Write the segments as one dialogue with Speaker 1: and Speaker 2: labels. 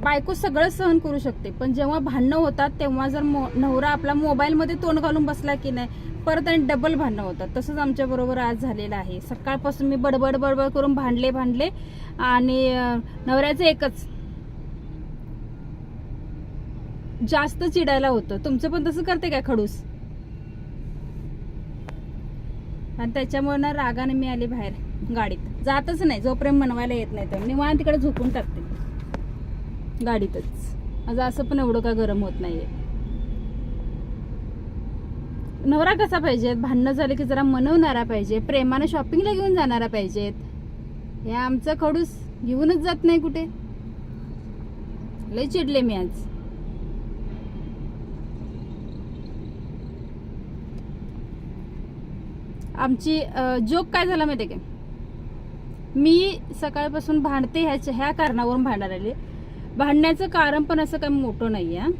Speaker 1: बायको सगळं सहन करू शकते. पण जेव्हा भांडणं होतात तेव्हा जर मो- नवरा आपला मोबाईलमध्ये तोंड घालून बसला की नाही परत आणि डबल भांडणं होतात. तसंच आमच्या बरोबर आज झालेलं आहे. सकाळपासून मी बडबड बडबड करून भांडले भांडले आणि नवऱ्याचं एकच. जास्त चिडायला होतं. तुमचं पण तसं करते काय खडूस? आणि त्याच्यामुळे ना रागाने मी आले बाहेर गाडीत. जातच नाही. जोपर्यंत मनवायला येत नाही तर निवांत तिकडे झोपून टाकते. गाडीतच. माझं असं पण एवढं का गरम होत नाहीये. नवरा कसा पाहिजेत? भांडणं झाले की जरा मनवणारा पाहिजे प्रेमानं शॉपिंगला घेऊन जाणारा पाहिजेत. हे आमचं खडूस घेऊनच जात नाही कुठे. लय चिडले मी आज. आमची जोक काय झाला माहिती आहे का? मी सकाळपासून भांडते ह्याच्या ह्या कारणावरून भांडायला आले भांडण्याचं कारण पण असं काही मोठं नाही आहे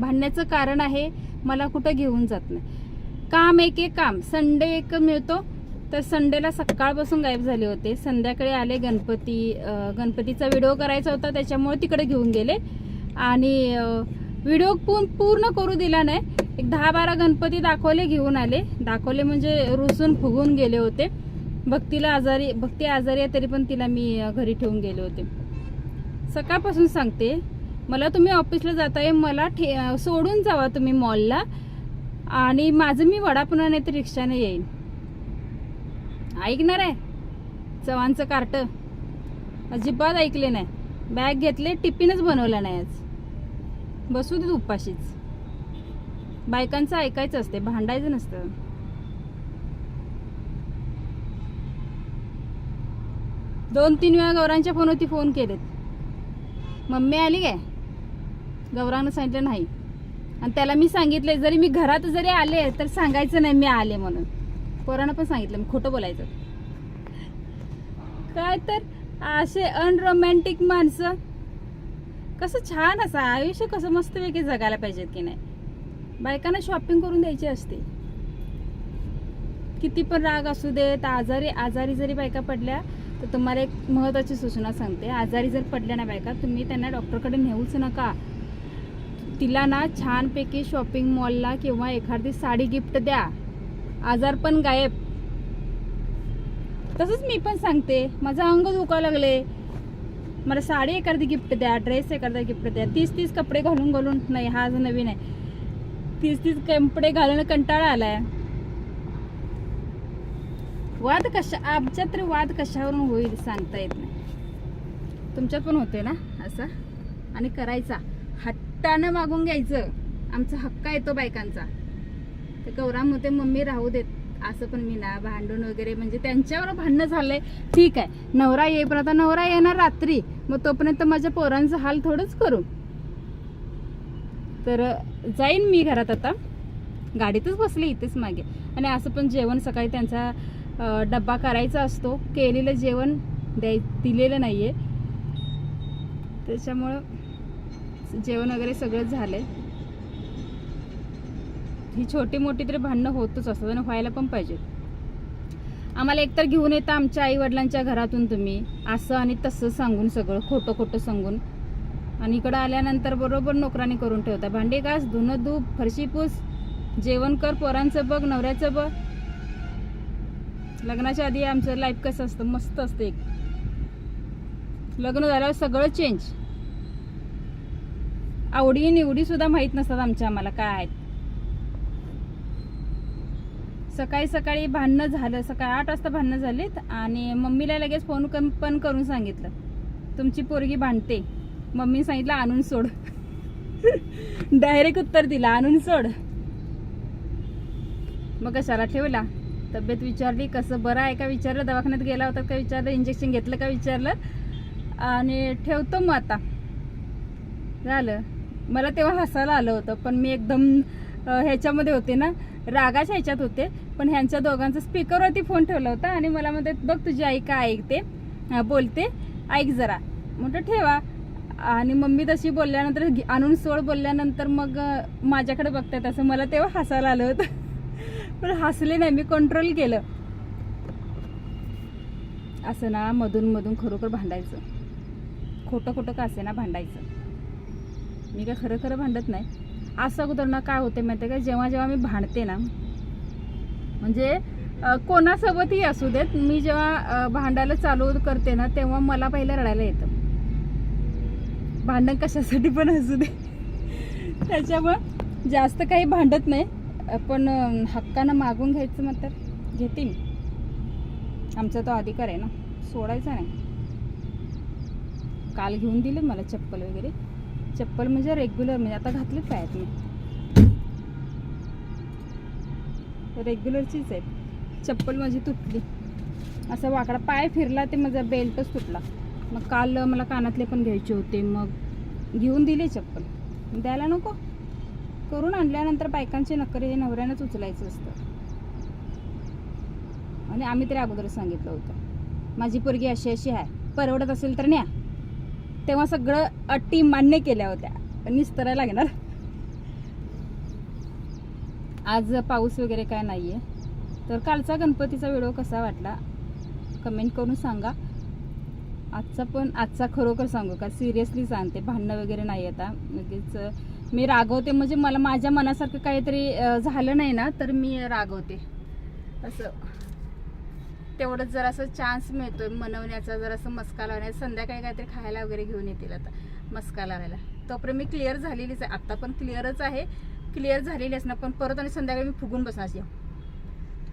Speaker 1: भांडण्याचं कारण आहे मला कुठं घेऊन जात नाही. काम एक एक काम. संडे एक मिळतो तर संडेला सकाळपासून गायब झाले होते. संध्याकाळी आले गणपती गणपतीचा व्हिडिओ करायचा होता त्याच्यामुळे तिकडे घेऊन गेले. आणि व्हिडिओ पूर्ण करू दिला नाही. एक दहा बारा गणपती दाखवले घेऊन आले. दाखवले म्हणजे रुसून फुगून गेले होते. भक्तीला आजारी भक्ती आजारी आहे तरी पण तिला मी घरी ठेवून गेले होते. सकाळपासून सांगते. मला तुम्ही ऑफिसला जाताय मला ठे सोडून जावा तुम्ही मॉलला. आणि माझं मी वडापुणा नाही तर रिक्षाने येईन. ऐकणार आहे? चव्हाणचं कार्ट. अजिबात ऐकले नाही. बॅग घेतले टिफिनच बनवला नाही आज. बसू दे उपाशीच. बायकांचं ऐकायचं असते भांडायचं नसतं. दोन तीन वेळा गौरांच्या फोनवरती फोन केलेत. मम्मी आली काय? गौरानं सांगितलं नाही. आणि त्याला मी सांगितले जरी मी घरात जरी आले तर सांगायचं नाही मी आले म्हणून. पोरानं पण सांगितलं मी खोटं बोलायचं. काय तर असे अनरोमॅन्टिक माणसं. कसं छान असं आयुष्य कसं मस्तपैकी जगायला पाहिजेत की नाही? बायकांना शॉपिंग करून द्यायची असते. किती पण राग असू देत आजारी आजारी जरी बायका पडल्या तर तुम्हाला एक महत्त्वाची सूचना सांगते. आजारी जर पडल्या ना बायका तुम्ही त्यांना डॉक्टरकडे नेऊच नका. तिला ना छानपैकी शॉपिंग मॉलला किंवा एखादी साडी गिफ्ट द्या. आजार पण गायब. तसंच मी पण सांगते. माझं अंग दुखा लागले. मला साडी एखादी गिफ्ट द्या ड्रेस एखादा गिफ्ट द्या. तीस तीस कपडे घालून घालून नाही हा जो नवीन आहे. तीस तीस कपडे घालून कंटाळा आला आहे वाद कशा आमच्या तरी वाद कशावरून होईल सांगता येत नाही. तुमच्यात पण होते ना असं? आणि करायचा. हट्टानं मागून घ्यायचं. आमचा हक्का येतो बायकांचा. ते गौराम होते मम्मी राहू देत. असं पण मी ना भांडून वगैरे म्हणजे त्यांच्यावर भांडणं झालंय. ठीक आहे. नवरा येईपर्यंत नवरा येणार रात्री. मग तोपर्यंत माझ्या पोरांचा हाल थोडंच करू. तर जाईन मी घरात आता. गाडीतच बसले इथेच मागे. आणि असं पण जेवण सकाळी त्यांचा डब्बा करायचा असतो. केलेलं जेवण द्याय दिलेलं नाही आहे त्याच्यामुळं जेवण वगैरे सगळं झालंय. ही छोटी मोठी तरी भांडणं होतच असतात आणि व्हायला पण पाहिजेत. आम्हाला एकतर घेऊन येतं आमच्या आईवडिलांच्या घरातून तुम्ही असं आणि तसं सांगून सगळं खोटं खोटं सांगून. आणि इकडं आल्यानंतर बरोबर नोकराने करून ठेवता. भांडे घास धुणं धूप फरशी पूस जेवण कर पोरांचं बघ नवऱ्याचं बघ. लग्नाच्या आधी आमचं लाईफ कसं असतं मस्त असतं एक. लग्न झाल्यावर सगळं चेंज आवडी निवडी सुद्धा माहीत नसतात आमच्या आम्हाला काय आहेत. सकाळी सकाळी भांडणं झालं सकाळी आठ वाजता भांडणं झालीत आणि मम्मीला लगेच फोन कन- पण करून सांगितलं. तुमची पोरगी भांडते. मम्मी सांगितलं आणून सोड. डायरेक्ट उत्तर दिला आणून सोड. मग कशाला ठेवला? तब्येत विचारली कसं बरं आहे का विचारलं दवाखान्यात गेला होता का विचारलं इंजेक्शन घेतलं का विचारलं? आणि ठेवतो मग आता. झालं. मला तेव्हा हसायला आलं होतं पण मी एकदम ह्याच्यामध्ये होते ना रागाच्या ह्याच्यात होते. पण ह्यांच्या दोघांचा स्पीकरवरती फोन ठेवला होता आणि मला म्हणते बघ तुझी आई का ऐकते? बोलते ऐक जरा. म्हटलं ठेवा. आणि मम्मी तशी बोलल्यानंतर आणून सोड बोलल्यानंतर मग माझ्याकडे बघतात असं मला तेव्हा हसायला आलं होतं. पण हसले नाही मी कंट्रोल केलं. असं ना मधून मधून खरोखर भांडायचं. खोटं खोटं का असे ना भांडायचं. मी काय खरं खरं भांडत नाही. असं अगोदर ना काय होते माहिती आहे का? जेव्हा जेव्हा मी भांडते ना म्हणजे कोणासोबतही असू देत मी जेव्हा भांडायला चालू करते ना तेव्हा मला पहिलं रडायला येतं. भांडण कशासाठी पण असू दे. त्याच्यामुळं जास्त काही भांडत नाही. पण हक्कानं मागून घ्यायचं मग तर घेते मी आमचा तो अधिकार आहे ना सोडायचा नाही. काल घेऊन दिले मला चप्पल वगैरे. चप्पल म्हणजे रेग्युलर म्हणजे आता घातलीच पायात मी? रेग्युलरचीच आहे चप्पल माझी तुटली. असा वाकडा पाय फिरला ते माझा बेल्टच तुटला. मग काल मला कानातले पण घ्यायचे होते मग घेऊन दिले चप्पल. द्यायला नको? करून आणल्यानंतर बायकांचे नखरे हे नवऱ्यानंच उचलायचं असतं. आणि आम्ही तरी अगोदर सांगितलं होतं. माझी पोरगी अशी अशी आहे. परवडत असेल तर न्या. तेव्हा सगळं अटी मान्य केल्या होत्या. पण निस्तरायला लागणार. आज पाऊस वगैरे काय नाही आहे तर कालचा गणपतीचा व्हिडिओ कसा वाटला? कमेंट करून सांगा. आजचा पण आजचा खरोखर सांगू का? सिरियसली सांगते. भांडणं वगैरे नाही आता. लगेच मी रागवते. म्हणजे मला माझ्या मनासारखं काहीतरी झालं नाही ना तर मी रागवते. असं. तेवढंच जर असं चान्स मिळतोय मनवण्याचा जर असं मस्का लावण्याचा संध्याकाळी काहीतरी खायला वगैरे घेऊन येतील आता मस्का लावायला. तोपर्यंत मी क्लिअर झालेलीच आहे. आत्ता पण क्लिअरच आहे. क्लिअर झालेली असणार पण परत आणि संध्याकाळी मी फुगून बसणार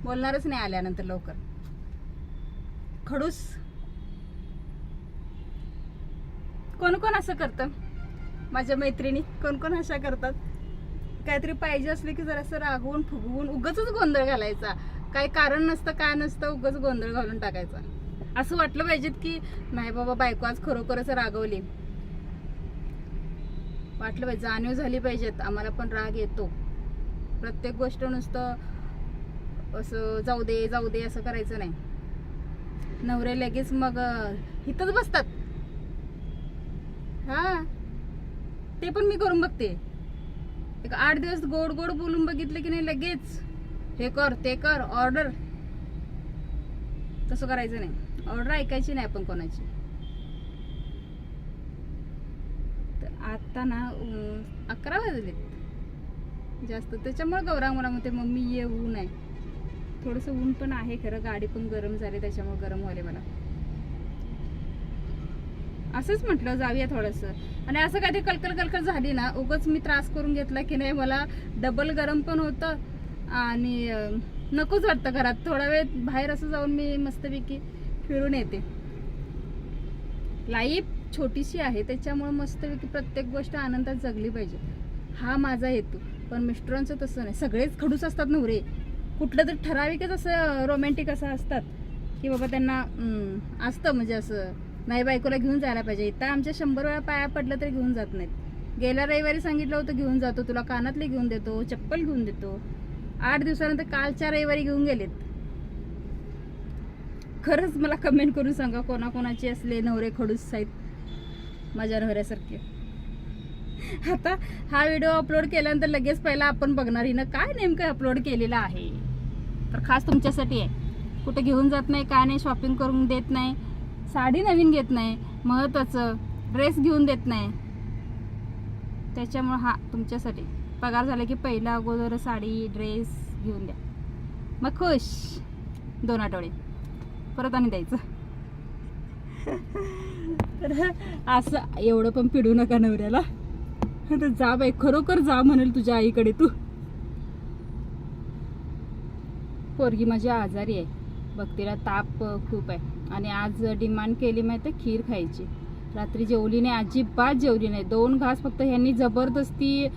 Speaker 1: बोलणारच नाही आल्यानंतर लवकर. खडूस. कोण कोण असं करतं? माझ्या मैत्रिणी कोण कोण अशा करतात? काहीतरी पाहिजे असले की जरासं रागवून फुगवून उगच गोंधळ घालायचा. काय कारण नसतं काय नसतं उगच गोंधळ घालून टाकायचा. असं वाटलं पाहिजेत की नाही बाबा बायको आज खरोखरच रागवली. वाटलं पाहिजे जाणीव झाली पाहिजेत. आम्हाला पण राग येतो. प्रत्येक गोष्ट नुसतं असं जाऊ दे जाऊ दे असं करायचं नाही. नवरे लगेच मग इथंच बसतात. हा. ते पण मी करून बघते. एक आठ दिवस गोड गोड बोलून बघितलं की नाही लगेच. हे कर ते कर ऑर्डर तसं करायचं नाही. ऑर्डर ऐकायची नाही आपण कोणाची. तर आता ना अकरा वाजलेत. जास्त. त्याच्यामुळे गौरा मला म्हणते मम्मी ये ऊन आहे. थोडंसं ऊन पण आहे खरं गाडी पण गरम झाली त्याच्यामुळे गरम व्हायला मला. असंच म्हटलं जाऊया थोडंसं. आणि असं काहीतरी कलकल कलकल झाली ना उगाच मी त्रास करून घेतला की नाही मला डबल गरम पण होतं आणि नकोच वाटतं घरात. थोडा वेळ बाहेर असं जाऊन मी मस्तपैकी फिरून येते. लाईफ छोटीशी आहे त्याच्यामुळे मस्तपैकी प्रत्येक गोष्ट आनंदात जगली पाहिजे. हा माझा हेतू. पण मिस्टरांचं तसं नाही. सगळेच खडूस असतात नवरे कुठलं तर ठराविकच असं रोमॅन्टिक असं असतात. की बाबा त्यांना असतं म्हणजे असं नाही बायकोला घेऊन जायला पाहिजे. इथं आमच्या शंभर वेळा पाया पडलं तरी घेऊन जात नाहीत. गेल्या रविवारी सांगितलं होतं घेऊन जातो तुला कानातले घेऊन देतो चप्पल घेऊन देतो. आठ दिवसानंतर कालच्या रविवारी घेऊन गेलेत. खरंच मला कमेंट करून सांगा कोणाकोणाचे असले नवरे खडूस आहेत माझ्या नवऱ्यासारखे. आता हा व्हिडिओ अपलोड केल्यानंतर लगेच पहिला आपण बघणार हिनं काय नेमकं अपलोड केलेलं आहे. तर खास तुमच्यासाठी आहे. कुठे घेऊन जात नाही काय नाही शॉपिंग करून देत नाही. साडी नवीन घेत नाही महत्वाचं ड्रेस घेऊन देत नाही. त्याच्यामुळं हा तुमच्यासाठी पगार झाला की पहिला अगोदर साडी ड्रेस घेऊन द्या. मग खुश. दोन आठवडे. परत आणि द्यायचं. तर असं एवढं पण पिडू नका नवऱ्याला. तर जा बाई खरोखर जा म्हणेल तुझ्या आईकडे तू. पोरगी माझी आजारी आहे. बघ तिला ताप खूप आहे. आणि आज डिमांड केली माहिती आहे खीर खायची. रात्री जेवली नाही अजिबात जेवली नाही. दोन घास फक्त ह्यांनी जबरदस्ती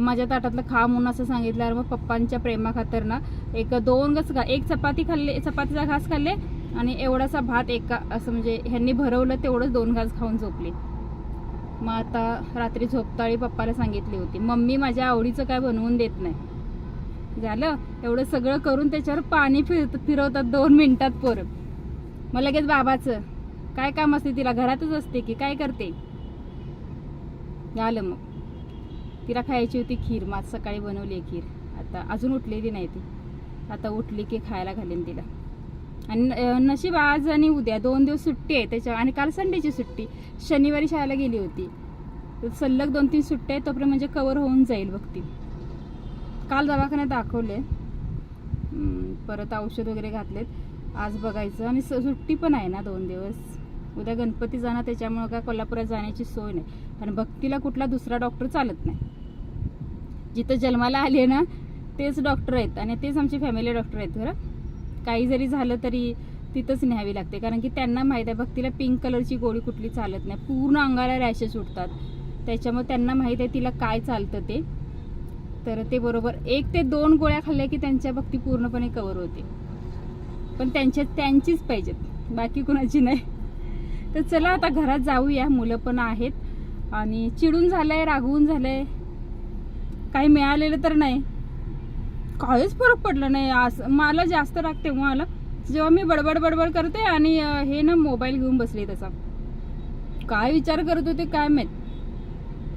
Speaker 1: माझ्या ताटातलं खा म्हणून असं सांगितल्यावर मग पप्पांच्या प्रेमाखातर ना एक दोन घास घा- एक चपाती खाल्ले चपातीचा घास खाल्ले आणि एवढासा भात एका असं म्हणजे ह्यांनी भरवलं तेवढंच दोन घास खाऊन झोपली. मग आता रात्री झोपताळी पप्पाला सांगितली होती मम्मी माझ्या आवडीचं काय बनवून देत नाही. झालं? एवढं सगळं करून त्याच्यावर पाणी फिर फिरवतात दोन मिनिटात पोरं. मग लगेच बाबाचं. काय काम असते तिला? घरातच असते की? काय करते? झालं मग. तिला खायची होती खीर. मग सकाळी बनवली आहे खीर. आता अजून उठलेली नाही ती. आता उठली की खायला घालेन तिला. आणि नशीब आज आणि उद्या दोन दिवस सुट्टी आहे. त्याच्या आणि काल संडेची सुट्टी. शनिवारी शाळेला गेली होती. तर सलग दोन तीन सुट्ट्या आहेत. तोपर्यंत म्हणजे कवर होऊन जाईल बघ ती. काल दवाखान्यात दाखवले. परत औषध वगैरे घातलेत. आज बघायचं. आणि स- सुट्टी पण आहे ना दोन दिवस. उद्या गणपती जाणार त्याच्यामुळं काय कोल्हापुरात जाण्याची सोय नाही. कारण भक्तीला कुठला दुसरा डॉक्टर चालत नाही. जिथं जन्माला आले ना तेच डॉक्टर आहेत. आणि तेच आमचे फॅमिली डॉक्टर आहेत खरं काही जरी झालं तरी तिथंच न्यावी लागते. कारण की त्यांना माहीत आहे भक्तीला पिंक कलरची गोळी कुठली चालत नाही. पूर्ण अंगाला रॅशेस उठतात त्याच्यामुळे त्यांना माहीत आहे तिला काय चालतं ते. तर ते बरोबर एक ते दोन गोळ्या खाल्ल्या की त्यांच्या भक्ती पूर्णपणे कवर होते. पण त्यांच्या त्यांचीच पाहिजेत बाकी कुणाची नाही. तर चला आता घरात जाऊया मुलं पण आहेत. आणि चिडून झालंय रागवून झालंय. काही मिळालेलं तर नाही. काहीच फरक पडला नाही. असं मला जास्त राग तेव्हा आला जेव्हा मी बडबड बडबड करते आणि हे ना मोबाईल घेऊन बसले तसा. काय विचार करत होते काय माहीत.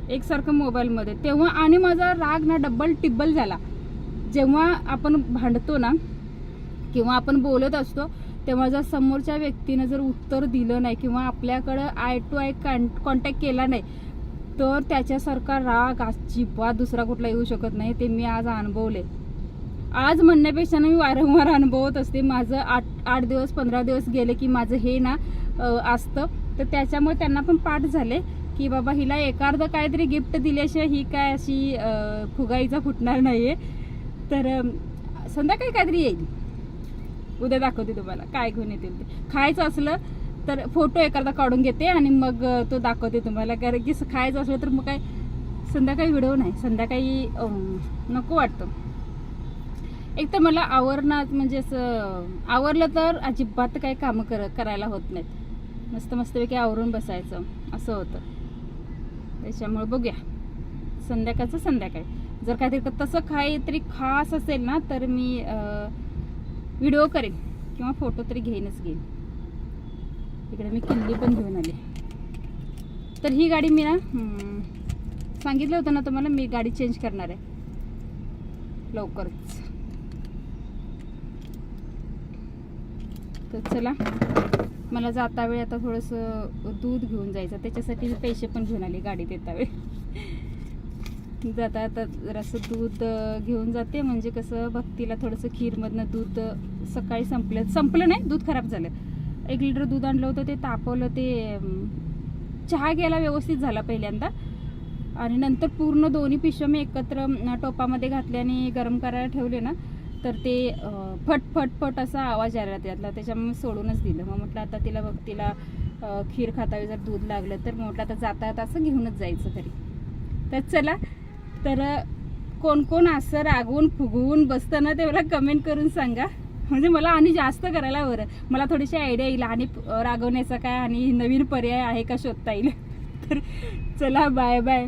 Speaker 1: एकसारखं मोबाईलमध्ये. तेव्हा आणि माझा राग ना डब्बल टिब्बल झाला. जेव्हा आपण भांडतो ना किंवा आपण बोलत असतो तेव्हा जर समोरच्या व्यक्तीनं जर उत्तर दिलं नाही किंवा आपल्याकडं आय टू आय कॉन्टॅक्ट केला नाही तर त्याच्यासारखा राग अजिबात दुसरा कुठला येऊ शकत नाही ते मी आज अनुभवले आज म्हणण्यापेक्षा ना मी वारंवार अनुभवत असते माझं आठ आठ दिवस पंधरा दिवस गेले की माझं हे ना असतं. तर त्याच्यामुळे त्यांना पण पाठ झाले. की बाबा हिला एखादं काहीतरी गिफ्ट दिल्याशिवाय ही काय अशी फुगाईचा फुटणार नाहीये. तर संध्याकाळी काहीतरी येईल. उद्या दाखवते तुम्हाला काय घेऊन येतील ते. खायचं असलं तर फोटो एखादा काढून घेते आणि मग तो दाखवते तुम्हाला. कारण की खायचं असलं तर मग काय संध्याकाळी व्हिडिओ नाही. संध्याकाळी नको वाटतं. एक तर मला आवरणात म्हणजे असं आवरलं तर अजिबात काही कामं कर करायला होत नाहीत. मस्त मस्तपैकी आवरून बसायचं. असं होतं. त्याच्यामुळे बघूया. संध्याकाळचं संध्याकाळी. जर काहीतरी तसं काहीतरी खास असेल ना तर मी व्हिडिओ करेन किंवा फोटो तरी घेईनच घेईन. इकडे मी किल्ली पण घेऊन आले. तर ही गाडी मी ना सांगितलं होतं ना तुम्हाला मी गाडी चेंज करणार आहे. लवकरच. तर चला. मला जाता वेळी आता थोडंसं दूध घेऊन जायचं त्याच्यासाठी मी पैसे पण घेऊन आले गाडीत येता वेळ जाता आता जरासं दूध घेऊन जाते म्हणजे कसं भक्तीला थोडंसं खीरमधनं दूध सकाळी संपलं. संपलं नाही दूध खराब झालं. एक लिटर दूध आणलं होतं ते तापवलं ते चहा घ्यायला व्यवस्थित झाला पहिल्यांदा. आणि नंतर पूर्ण दोन्ही पिशव्या मी एकत्र टोपामध्ये घातले आणि गरम करायला ठेवले ना तर ते फट फट फट असा आवाज यायला त्यातला त्याच्यामुळे सोडूनच दिलं. मग म्हटलं आता तिला बघ तिला खीर खातावी जर दूध लागलं तर. म्हटलं आता जाता जाता असं घेऊनच जायचं तरी. तर चला. तर कोण कोण असं रागवून फुगवून बसतं ना ते मला कमेंट करून सांगा. म्हणजे मला आणि जास्त करायला बरं. मला थोडीशी आयडिया येईल. आणि रागवण्याचा काय आणि नवीन पर्याय आहे का शोधता येईल? तर चला बाय बाय